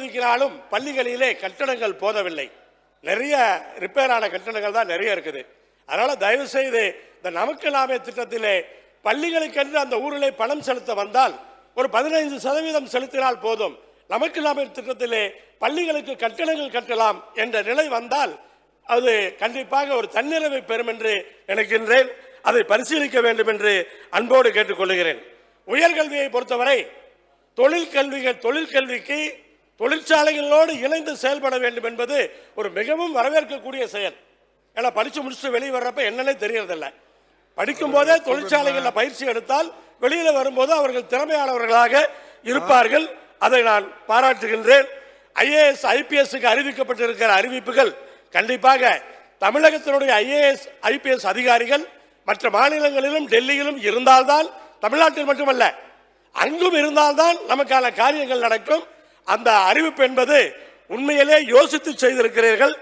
ஒதுக்கினாலும் பள்ளிகளிலே கட்டடங்கள் போதவில்லை. நிறைய ரிப்பேர் ஆன கட்டடங்கள் தான் நிறைய இருக்குது. அதனால் தயவு செய்து இந்த நமக்கு நாமே திட்டத்திலே பள்ளிகளுக்கென்று அந்த ஊரிலே பணம் செலுத்த வந்தால் ஒரு பதினைந்து சதவீதம் செலுத்தினால் போதும். நமக்கு நாமே திட்டத்திலே பள்ளிகளுக்கு கட்டடங்கள் கட்டலாம் என்ற நிலை வந்தால் அது கண்டிப்பாக ஒரு தன்னிறைவை பெறும் என்று நினைக்கின்றேன். அதை பரிசீலிக்க வேண்டும் என்று அன்போடு கேட்டுக்கொள்கிறேன். உயர்கல்வியை பொறுத்தவரை தொழில் கல்விகள் தொழில் கல்விக்கு தொழிற்சாலைகளோடு இணைந்து செயல்பட வேண்டும் என்பது ஒரு மிகவும் வரவேற்கக்கூடிய செயல். ஏன்னா படிச்சு முடிச்சுட்டு வெளியே வர்றப்ப என்னன்னே தெரியறதில்ல. படிக்கும் போதே தொழிற்சாலைகளில் பயிற்சி எடுத்தால் வெளியில வரும்போது அவர்கள் திறமையானவர்களாக இருப்பார்கள். அதை நான் பாராட்டுகின்றேன். ஐஏஎஸ் ஐபிஎஸ்க்கு அறிவிக்கப்பட்டிருக்கிற அறிவிப்புகள் கண்டிப்பாக தமிழகத்தினுடைய ஐஏஎஸ் ஐபிஎஸ் அதிகாரிகள் மற்ற மாநிலங்களிலும் டெல்லியிலும் இருந்தால்தான் தமிழ்நாட்டில் மட்டுமல்ல அங்கும் இருந்தால்தான் நமக்கான காரியங்கள் நடக்கும். அந்த அறிவிப்பு என்பது உண்மையிலே யோசித்து செய்திருக்கிறீர்கள்.